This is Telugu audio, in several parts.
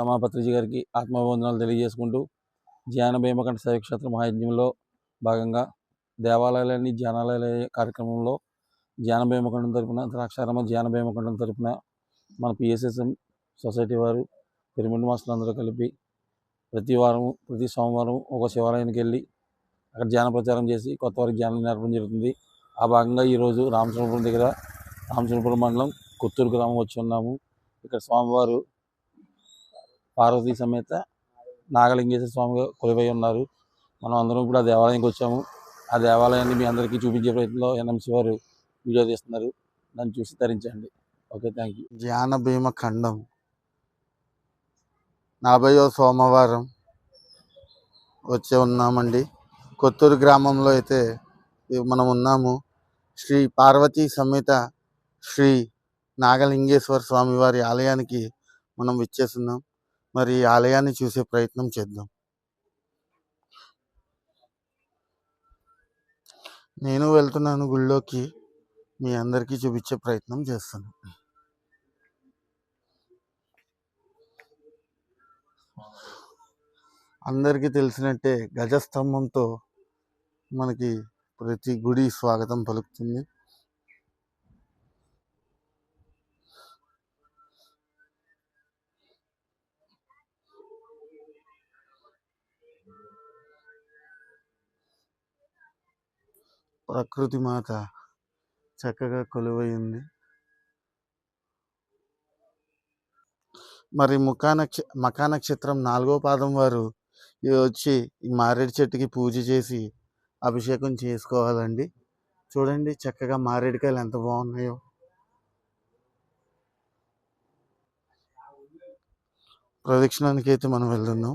రమాపత్రిజీ గారికి ఆత్మవందనాలు తెలియజేసుకుంటూ ధ్యాన భీమకంఠ శైవక్షేత్ర మహాయజ్ఞంలో భాగంగా దేవాలయాలన్నీ ధ్యానాలయాల కార్యక్రమంలో ధ్యాన భీమకంఠం తరపున ద్రాక్షారామ ధ్యాన భీమకంఠం తరపున మన పిఎస్ఎస్ఎం సొసైటీ వారు పిరమిడ్ మాస్టర్లు అందరూ కలిపి ప్రతి వారం ప్రతి సోమవారం ఒక శివాలయానికి వెళ్ళి అక్కడ ధ్యాన ప్రచారం చేసి కొత్త వారికి ధ్యానం నేర్పడం జరుగుతుంది. ఆ భాగంగా ఈరోజు రామచంద్రపురం దగ్గర రామచంద్రపురం మండలం కొత్తూరు గ్రామం వచ్చి ఉన్నాము. ఇక్కడ స్వామివారు పార్వతీ సమేత నాగలింగేశ్వర స్వామిగా కొలువై ఉన్నారు. మనం అందరం కూడా ఆ దేవాలయానికి వచ్చాము. ఆ దేవాలయాన్ని మీ అందరికీ చూపించే ప్రయత్నంలో ఎన్ఎంసీ వారు వీడియో తీస్తున్నారు. దాన్ని చూసి తరించండి. Okay thank you. ధ్యాన భీమ ఖండం. నలభయో సోమవారం వచ్చే ఉన్నామండి. కొత్తూరు గ్రామంలో అయితే మనం ఉన్నాము. శ్రీ పార్వతీ సమేత శ్రీ నాగలింగేశ్వర స్వామి వారి ఆలయానికి మనం విచ్చేస్తున్నాం. మరి ఈ ఆలయాన్ని చూసే ప్రయత్నం చేద్దాం. నేను వెళ్తున్నాను గుళ్ళోకి. మీ అందరికీ చూపించే ప్రయత్నం చేస్తాను. అందరికీ తెలిసినట్టే గజస్తంభంతో మనకి ప్రతి గుడి స్వాగతం పలుకుతుంది. ప్రకృతి మాత చక్కగా కొలువైంది. మరి ముఖా నక్ష మకా నక్షత్రం నాలుగో పాదం వారు వచ్చి ఈ మారేడు చెట్టుకి పూజ చేసి అభిషేకం చేసుకోవాలండి. చూడండి చక్కగా మారేడుకాయలు ఎంత బాగున్నాయో. ప్రదక్షిణానికి అయితే మనం వెళ్తున్నాం.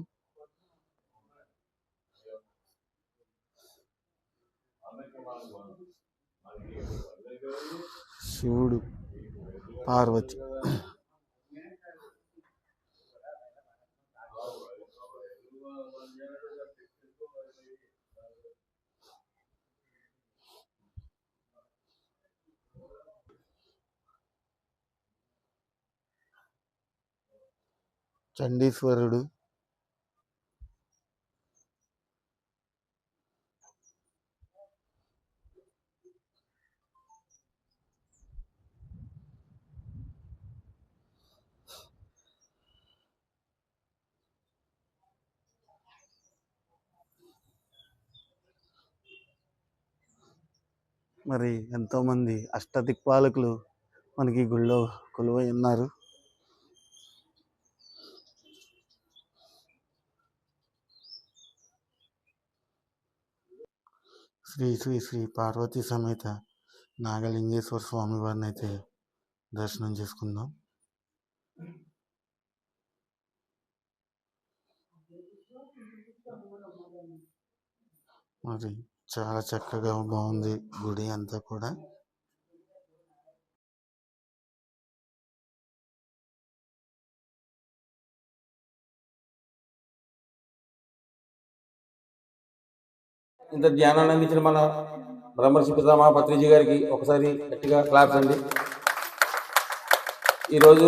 శివుడు పార్వతి. చండీశ్వరుడు మరి ఎంతోమంది అష్టదిక్పాలకులు మనకి గుళ్ళో కొలువై ఉన్నారు. శ్రీ శ్రీ శ్రీ పార్వతీ సమేత నాగలింగేశ్వర స్వామి వారిని అయితే దర్శనం చేసుకుందాం. మరి చాలా చక్కగా బాగుంది గుడి అంతా కూడా. ఇంత ధ్యానాన్ని అందించిన మన బ్రహ్మర్షి పితామహ పత్రిజీ గారికి ఒకసారి గట్టిగా క్లాప్స్ అండి. ఈరోజు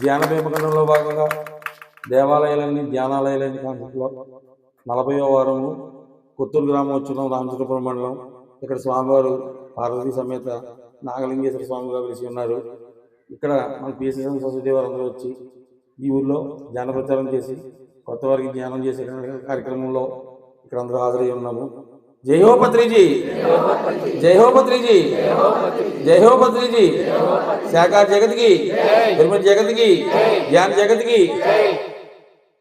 ధ్యాన పెంపకంలో భాగంగా దేవాలయాలన్నీ ధ్యానాలయాలన్నీ కాన్సెప్ట్లో నలభైవ వారము కొత్తూరు గ్రామం వచ్చిన రామచంద్రపురం మండలం. ఇక్కడ స్వామివారు పార్వతీ సమేత నాగలింగేశ్వర స్వామిగా వెలిసి ఉన్నారు. ఇక్కడ మన పిఎస్ఎం సొసైటీ వారు అందరూ వచ్చి ఈ ఊళ్ళో ధ్యాన ప్రచారం చేసి కొత్త వారికి ధ్యానం చేసే కార్యక్రమంలో ఇక్కడ అందరూ హాజరై ఉన్నాము. జై హో పత్రిజీ జై హో పత్రిజీ జై హో పత్రిజీ శాఖ జగత్కి పిరమిడ్ జగత్కి జ్ఞాన జగత్కి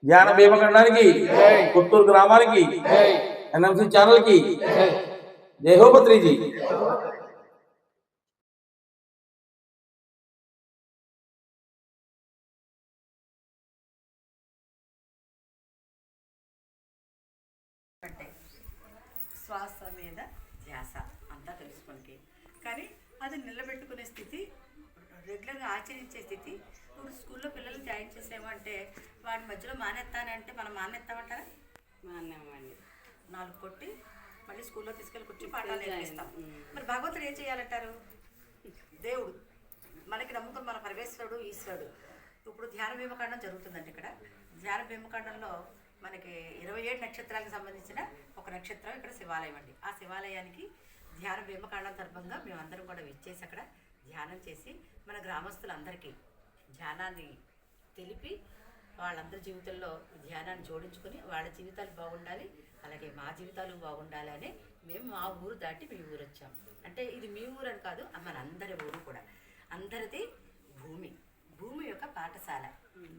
జ్ఞాన భీమఖండానికి పుత్తూరు గ్రామానికి ఎన్ఎంసి ఛానల్కి జై హో పత్రిజీ అంటే శ్వాస మీద ధ్యాస అంతా తెలుసుకోనికి కానీ అది నిలబెట్టుకునే స్థితి రెగ్యులర్గా ఆచరించే స్థితి. ఇప్పుడు స్కూల్లో పిల్లలు జాయిన్ చేసేమంటే వాడి మధ్యలో మానేస్తానంటే మనం మానేస్తామంటారా మానేమండి. నాలుగు కొట్టి మళ్ళీ స్కూల్లో తీసుకెళ్ళి కూర్చొని పాఠాలు నేర్పిస్తాం. మరి భగవంతుడు ఏం చేయాలంటారు? దేవుడు మనకి నమ్మకం మన పరమేశ్వరుడు ఈశ్వరుడు. ఇప్పుడు ధ్యాన భీమకాండం జరుగుతుందండి ఇక్కడ. ధ్యాన భీమకాండంలో మనకి ఇరవై ఏడు నక్షత్రాలకు సంబంధించిన ఒక నక్షత్రం ఇక్కడ శివాలయం అండి. ఆ శివాలయానికి ధ్యాన భీమకాండం తరపుగా మేమందరం కూడా విచ్చేసి అక్కడ ధ్యానం చేసి మన గ్రామస్తులందరికీ ధ్యానాన్ని తెలిపి వాళ్ళందరి జీవితంలో ధ్యానాన్ని జోడించుకొని వాళ్ళ జీవితాలు బాగుండాలి అలాగే మా జీవితాలు బాగుండాలి అని మేము మా ఊరు దాటి మీ ఊరు వచ్చాం. అంటే ఇది మీ ఊరు అని కాదు మనందరి ఊరు కూడా. అందరిది భూమి. భూమి యొక్క పాఠశాల.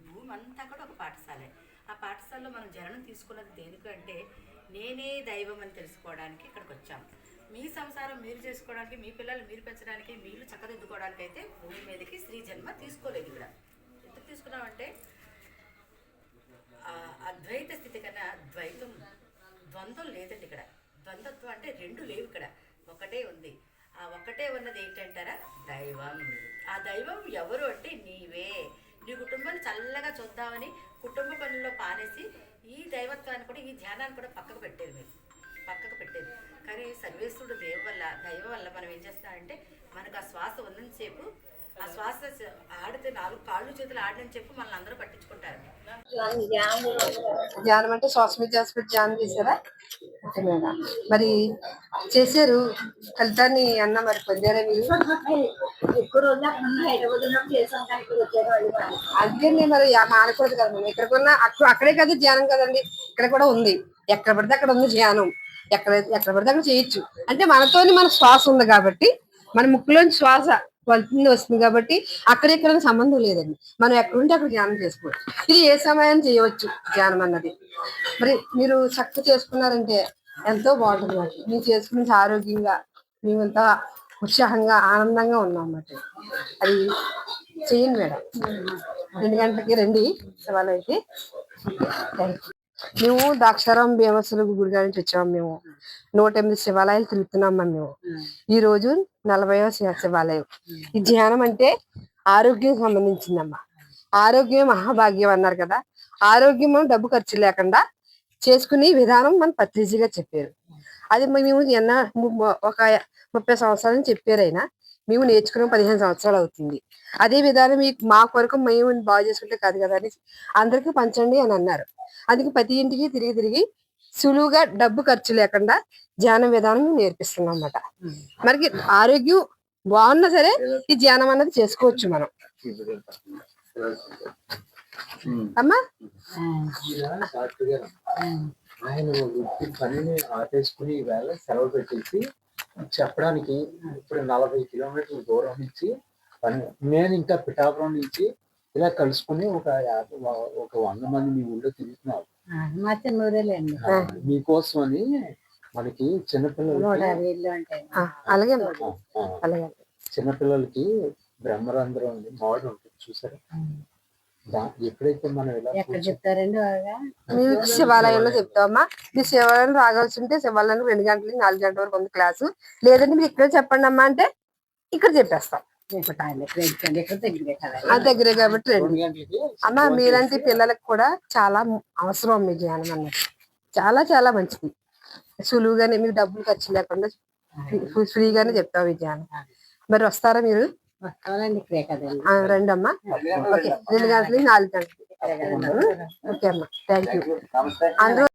భూమి అంతా కూడా ఒక పాఠశాలే. ఆ పాఠశాలలో మనం జననం తీసుకున్నది దేనికంటే నేనే దైవం అని తెలుసుకోవడానికి ఇక్కడికి వచ్చాం. మీ సంసారం మీరు చేసుకోవడానికి మీ పిల్లలు మీరు పెంచడానికి మీరు చక్కదిద్దుకోవడానికి అయితే భూమి మీదకి స్త్రీ జన్మ తీసుకోలేదు ఇక్కడ. ఎందుకు తీసుకున్నామంటే అద్వైత స్థితి కన్నా ద్వైతం ద్వంద్వం లేదండి ఇక్కడ. ద్వంద్వత్వం అంటే రెండు లేవు ఇక్కడ. ఒకటే ఉంది. ఆ ఒకటే ఉన్నది ఏంటంటారా? దైవం. ఆ దైవం ఎవరు అంటే నీవే. నీ కుటుంబాన్ని చల్లగా చూద్దామని కుటుంబ పనుల్లో పానేసి ఈ దైవత్వాన్ని కూడా ఈ ధ్యానాన్ని కూడా పక్కకు పెట్టేది మీరు. పక్కకు పెట్టేది. కానీ సర్వేశ్వరుడు దేవ వల్ల దైవం వల్ల మనం ఏం చేస్తున్నామంటే మనకు ఆ శ్వాస ఉన్నంతసేపు ఆ శ్వాస ఆడితే నాలుగు కాళ్ళు చేతులు ఆడని చెప్పి మనల్ని అందరూ పట్టించుకుంటారు. ధ్యానం అంటే శ్వాస మీద ధ్యాస పెట్టి ధ్యానం చేశారా? ఓకే మేడం మరి చేశారు. ఫలితాన్ని అన్న మరి పొందారా మీరు? ఎక్కువ రోజులు హైదరాబాద్ చేసాం కానీ అందుకే మరి మానకూడదు కదా మనం. ఇక్కడ కొన్నా అక్కడ అక్కడే కదా ధ్యానం కదండి. ఇక్కడ కూడా ఉంది. ఎక్కడ పడితే అక్కడ ఉంది ధ్యానం. ఎక్కడ ఎక్కడ పడితే అక్కడ చేయొచ్చు. అంటే మనతోని మన శ్వాస ఉంది కాబట్టి మన ముక్కులోని శ్వాస వెళ్తుంది వస్తుంది కాబట్టి అక్కడ ఇక్కడ సంబంధం లేదండి. మనం ఎక్కడుంటే అక్కడ ధ్యానం చేసుకోవచ్చు. ఇది ఏ సమయాన్ని చేయవచ్చు ధ్యానం అన్నది? మరి మీరు చక్కగా చేసుకున్నారంటే ఎంతో బాగుంటుంది మాట మీరు చేసుకుని ఆరోగ్యంగా మేమంతా ఉత్సాహంగా ఆనందంగా ఉన్నాం అన్నమాట. అది చేయండి మేడం. రెండు గంటలకి రండి. శివాలయకి థ్యాంక్ యూ. మేము ద్రాక్షారాం భీమేశ్వర గుడి నుంచి వచ్చాము మేము. నూట ఎనిమిది శివాలయాలు తిరుగుతున్నాం మేము. ఈ రోజు నలభైవ శివ- శివాలయం. ఈ ధ్యానం అంటే ఆరోగ్యం సంబంధించిందమ్మా. ఆరోగ్యం మహాభాగ్యం అన్నారు కదా. ఆరోగ్యం డబ్బు ఖర్చు లేకుండా చేసుకునే విధానం మన పత్రిజీగా చెప్పారు. అది మేము ఎన్న ఒక ముప్పై సంవత్సరాల నుంచి చెప్పారు అయినా మేము నేర్చుకున్న పదిహేను సంవత్సరాలు అవుతుంది. అదే విధానం మీకు మా కొరకు మేము బాగు చేసుకుంటే కాదు కదా అని అందరికీ పంచండి అని అన్నారు. అందుకే ప్రతి ఇంటికి తిరిగి తిరిగి సులువుగా డబ్బు ఖర్చు లేకుండా ధ్యానం విధానం నేర్పిస్తున్నాం అన్నమాట. మనకి ఆరోగ్యం బాగున్నా సరే ఈ ధ్యానం అన్నది చేసుకోవచ్చు మనం. అమ్మా? ఆయన పనిని ఆపేసుకుని ఈవేళ సెలవు పెట్టేసి చెప్పడానికి ఇప్పుడు నలభై కిలోమీటర్ల దూరం నుంచి నేను ఇంకా పిఠాపురం నుంచి ఇలా కలుసుకుని ఒక ఒక వంద మంది మీ ఊళ్ళో తిరుగుతున్నారు. మీకోసం అని మనకి చిన్నపిల్లలకి చిన్నపిల్లలకి బ్రహ్మరంధ్రం ఉంది మోడల్ ఉంటుంది చూసారా? ఎక్కడ చెప్తారండి శివాలయంలో చెప్తామమ్మా. మీరు శివాలయం రాగాల్సి ఉంటే శివాలయం రెండు గంటలకి నాలుగు గంటల వరకు ఉంది క్లాసు. లేదంటే మీరు ఇక్కడ చెప్పండి అమ్మా అంటే ఇక్కడ చెప్పేస్తాం. దగ్గరే కాబట్టి రండి. అమ్మ మీలాంటి పిల్లలకు కూడా చాలా అవసరం మీ ధ్యానం అన్నది చాలా చాలా మంచిది. సులువుగానే మీకు డబ్బులు ఖర్చు లేకుండా ఫ్రీ- ఫ్రీగానే చెప్తాం ఈ ధ్యానం. మరి వస్తారా మీరు? వస్తానండి ఇక్కడే కదండి. ఆ, రండి అమ్మా ఓకే రెండు గంటలకి నాలుగు గంటలకి. ఓకే అమ్మా. థ్యాంక్ యూ అందరూ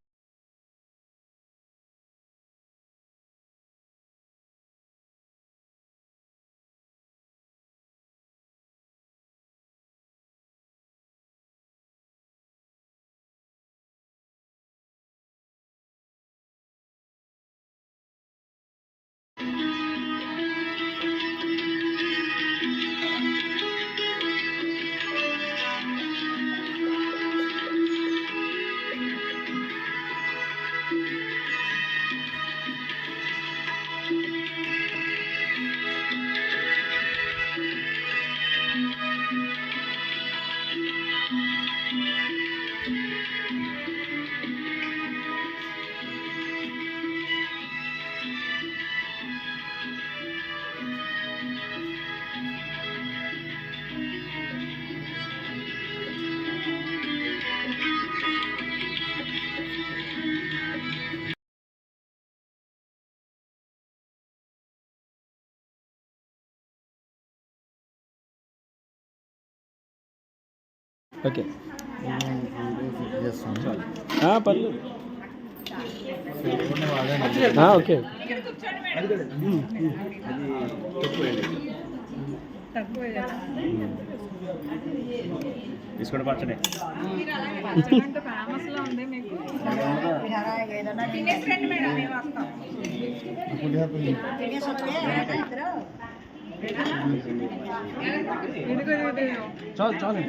ఓకే. పర్లేదు. ఓకే తీసుకోండి పచ్చడి. చాలు చాలు.